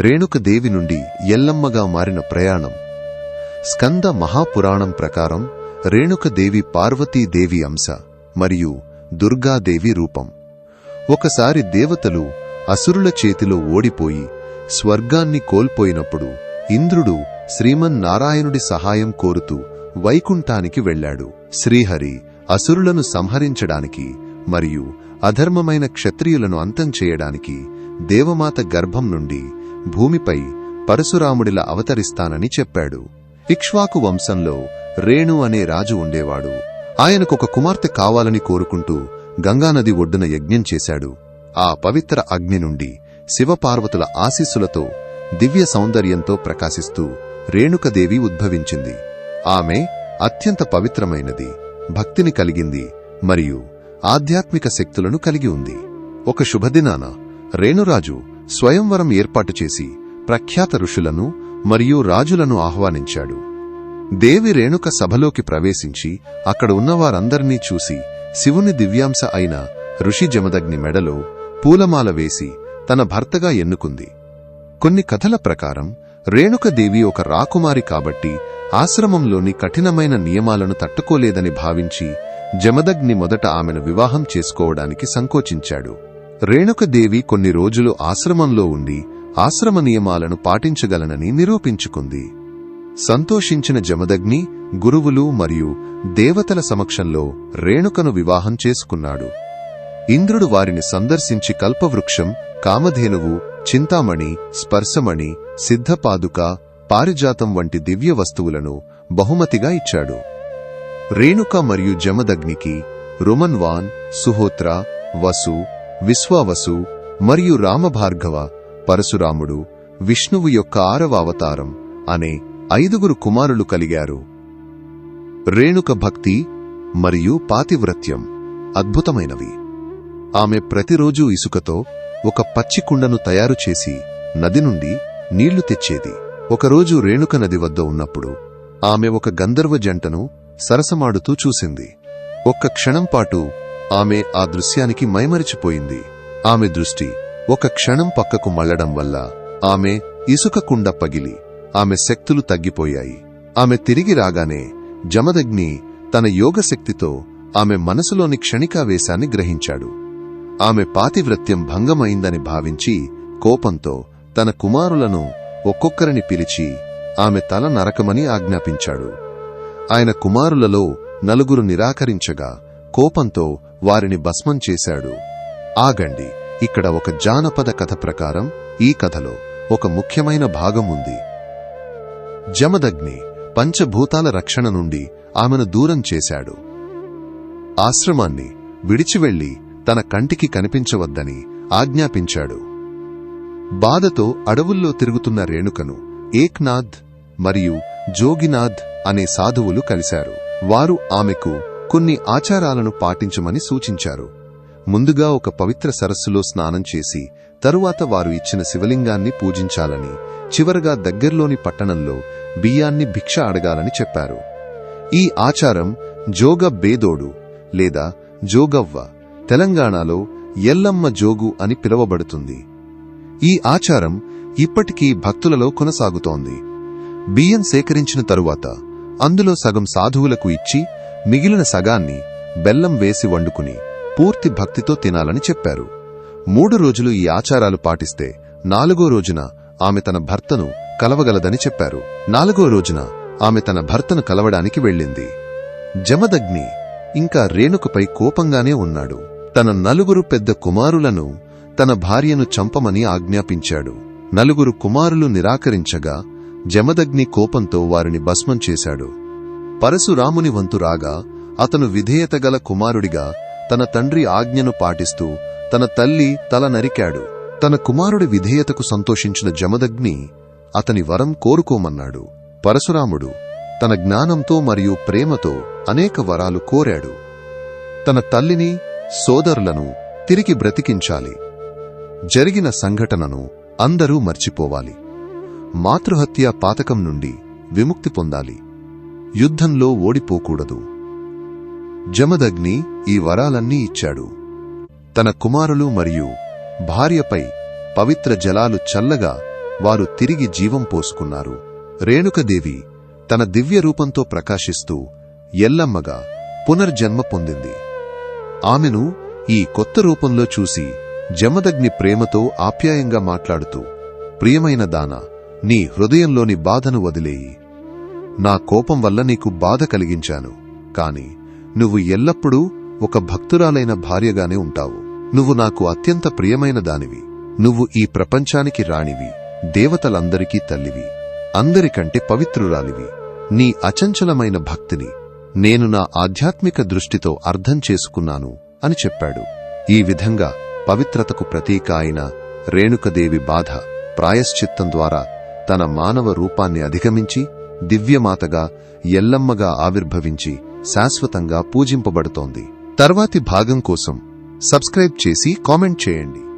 రేణుకదేవి నుండి ఎల్లమ్మగా మారిన ప్రయాణం. స్కంద మహాపురాణం ప్రకారం రేణుకదేవి పార్వతీదేవి అంశ మరియు దుర్గాదేవి రూపం. ఒకసారి దేవతలు అసురుల చేతిలో ఓడిపోయి స్వర్గాన్ని కోల్పోయినప్పుడు ఇంద్రుడు శ్రీమన్నారాయణుడి సహాయం కోరుతూ వైకుంఠానికి వెళ్ళాడు. శ్రీహరి అసురులను సంహరించడానికి మరియు అధర్మమైన క్షత్రియులను అంతం చేయడానికి దేవమాత గర్భం నుండి భూమిపై పరశురాముడిలా అవతరిస్తానని చెప్పాడు. ఇక్ష్వాకు వంశంలో రేణు అనే రాజు ఉండేవాడు. ఆయనకొక కుమార్తె కావాలని కోరుకుంటూ గంగానది ఒడ్డున యజ్ఞం చేశాడు. ఆ పవిత్ర అగ్ని నుండి శివపార్వతుల ఆశీస్సులతో దివ్య సౌందర్యంతో ప్రకాశిస్తూ రేణుకదేవి ఉద్భవించింది. ఆమె అత్యంత పవిత్రమైనది భక్తిని కలిగింది మరియు ఆధ్యాత్మిక శక్తులను కలిగి ఉంది. ఒక శుభదినాన రేణురాజు స్వయంవరం ఏర్పాటు చేసి ప్రఖ్యాత ఋషులను మరియు రాజులను ఆహ్వానించాడు. దేవి రేణుక సభలోకి ప్రవేశించి అక్కడ ఉన్నవారందరినీ చూసి శివుని దివ్యాంశ అయిన ఋషి జమదగ్ని మెడలో పూలమాల వేసి తన భర్తగా ఎన్నుకుంది. కొన్ని కథల ప్రకారం రేణుకదేవి ఒక రాకుమారి కాబట్టి ఆశ్రమంలోని కఠినమైన నియమాలను తట్టుకోలేదని భావించి జమదగ్ని మొదట ఆమెను వివాహం చేసుకోవడానికి సంకోచించాడు. రేణుకదేవి కొన్ని రోజులు ఆశ్రమంలో ఉండి ఆశ్రమ నియమాలను పాటించగలనని నిరూపించుకుంది. సంతోషించిన జమదగ్ని గురువులు మరియు దేవతల సమక్షంలో రేణుకను వివాహం చేసుకున్నాడు. ఇంద్రుడు వారిని సందర్శించి కల్పవృక్షం కామధేనువు చింతామణి స్పర్శమణి సిద్ధపాదుక పారిజాతం వంటి దివ్య వస్తువులను బహుమతిగా ఇచ్చాడు. రేణుక మరియు జమదగ్నికి రుమన్వాన్ సుహోత్ర వసు విశ్వావసు మరియు రామభార్గవ పరశురాముడు విష్ణువు యొక్క ఆరవ అవతారం అనే ఐదుగురు కుమారులు కలిగారు. రేణుక భక్తి మరియు పాతివ్రత్యం అద్భుతమైనవి. ఆమె ప్రతిరోజూ ఇసుకతో ఒక పచ్చి కుండను తయారు చేసి నది నుండి నీళ్ళు తెచ్చేది. ఒకరోజు రేణుక నది వద్ద ఉన్నప్పుడు ఆమె ఒక గంధర్వ జంటను సరసమాడుతూ చూసింది. ఒక్క క్షణం పాటు ఆమె ఆ దృశ్యానికి మైమరిచిపోయింది. ఆమె దృష్టి ఒక క్షణం పక్కకు మళ్ళడం వల్ల ఆమె ఇసుక కుండ పగిలి ఆమె శక్తులు తగ్గిపోయాయి. ఆమె తిరిగి రాగానే జమదగ్ని తన యోగశక్తితో ఆమె మనసులోని క్షణికావేశాన్ని గ్రహించాడు. ఆమె పాతివ్రత్యం భంగమైందని భావించి కోపంతో తన కుమారులను ఒక్కొక్కరిని పిలిచి ఆమె తల నరకమని ఆజ్ఞాపించాడు. ఆయన కుమారులలో నలుగురు నిరాకరించగా కోపంతో వారిని భస్మం చేశాడు. ఆగండి ఇక్కడ ఒక జానపద కథ ప్రకారం ఈ కథలో ఒక ముఖ్యమైన భాగం ఉంది. జమదగ్ని పంచభూతాల రక్షణ నుండి ఆమెను దూరం చేశాడు. ఆశ్రమాన్ని విడిచివెళ్ళి తన కంటికి కనిపించవద్దని ఆజ్ఞాపించాడు. బాధతో అడవుల్లో తిరుగుతున్న రేణుకను ఏక్నాథ్ మరియు జోగినాథ్ అనే సాధువులు కలిశారు. వారు ఆమెకు కొన్ని ఆచారాలను పాటించమని సూచించారు. ముందుగా ఒక పవిత్ర సరస్సులో స్నానం చేసి తరువాత వారు ఇచ్చిన శివలింగాన్ని పూజించాలని చివరగా దగ్గర్లోని పట్టణంలో బియ్యాన్ని భిక్ష అడగాలని చెప్పారు. ఈ ఆచారం జోగ బేదోడు లేదా జోగవ్వ తెలంగాణలో ఎల్లమ్మ జోగు అని పిలువబడుతుంది. ఈ ఆచారం ఇప్పటికీ భక్తులలో కొనసాగుతోంది. బియ్యం సేకరించిన తరువాత అందులో సగం సాధువులకు ఇచ్చి మిగిలిన సగాన్ని బెల్లం వేసి వండుకుని పూర్తి భక్తితో తినాలని చెప్పారు. మూడు రోజులు ఈ ఆచారాలు పాటిస్తే నాలుగో రోజున ఆమె తన భర్తను కలవగలదని చెప్పారు. నాలుగో రోజున ఆమె తన భర్తను కలవడానికి వెళ్ళింది. జమదగ్ని ఇంకా రేణుకపై కోపంగానే ఉన్నాడు. తన నలుగురు పెద్ద కుమారులను తన భార్యను చంపమని ఆజ్ఞాపించాడు. నలుగురు కుమారులు నిరాకరించగా జమదగ్ని కోపంతో వారిని భస్మం చేశాడు. పరశురాముని వంతు రాగా అతను విధేయతగల కుమారుడిగా తన తండ్రి ఆజ్ఞను పాటిస్తూ తన తల్లి తల నరికాడు. తన కుమారుడి విధేయతకు సంతోషించిన జమదగ్ని అతని వరం కోరుకోమన్నాడు. పరశురాముడు తన జ్ఞానంతో మరియు ప్రేమతో అనేక వరాలు కోరాడు. తన తల్లిని సోదరులను తిరిగి బ్రతికించాలి. జరిగిన సంఘటనను అందరూ మర్చిపోవాలి. మాతృహత్య పాతకం నుండి విముక్తి పొందాలి. యుద్ధంలో ఓడిపోకూడదు. జమదగ్ని ఈ వరాలన్నీ ఇచ్చాడు. తన కుమారులు మరియు భార్యపై పవిత్ర జలాలు చల్లగా వారు తిరిగి జీవం పోసుకున్నారు. రేణుకదేవి తన దివ్య రూపంతో ప్రకాశిస్తూ ఎల్లమ్మగా పునర్జన్మ పొందింది. ఆమెను ఈ కొత్త రూపంలో చూసి జమదగ్ని ప్రేమతో ఆప్యాయంగా మాట్లాడుతూ ప్రియమైన దాన నీ హృదయంలోని బాధను వదిలేయి. నా కోపం వల్ల నీకు బాధ కలిగించాను. కాని నువ్వు ఎల్లప్పుడూ ఒక భక్తురాలైన భార్యగానే ఉంటావు. నువ్వు నాకు అత్యంత ప్రియమైన దానివి. నువ్వు ఈ ప్రపంచానికి రాణివి. దేవతలందరికీ తల్లివి. అందరికంటే పవిత్రురాలివి. నీ అచంచలమైన భక్తిని నేను నా ఆధ్యాత్మిక దృష్టితో అర్థం చేసుకున్నాను అని చెప్పాడు. ఈ విధంగా పవిత్రతకు ప్రతీక అయిన రేణుకదేవి బాధ ప్రాయశ్చిత్తం ద్వారా తన మానవ రూపాన్ని అధిగమించి దివ్యమాతగా ఎల్లమ్మగా ఆవిర్భవించి శాశ్వతంగా పూజింపబడుతోంది. తర్వాతి భాగం కోసం సబ్స్క్రైబ్ చేసి కామెంట్ చేయండి.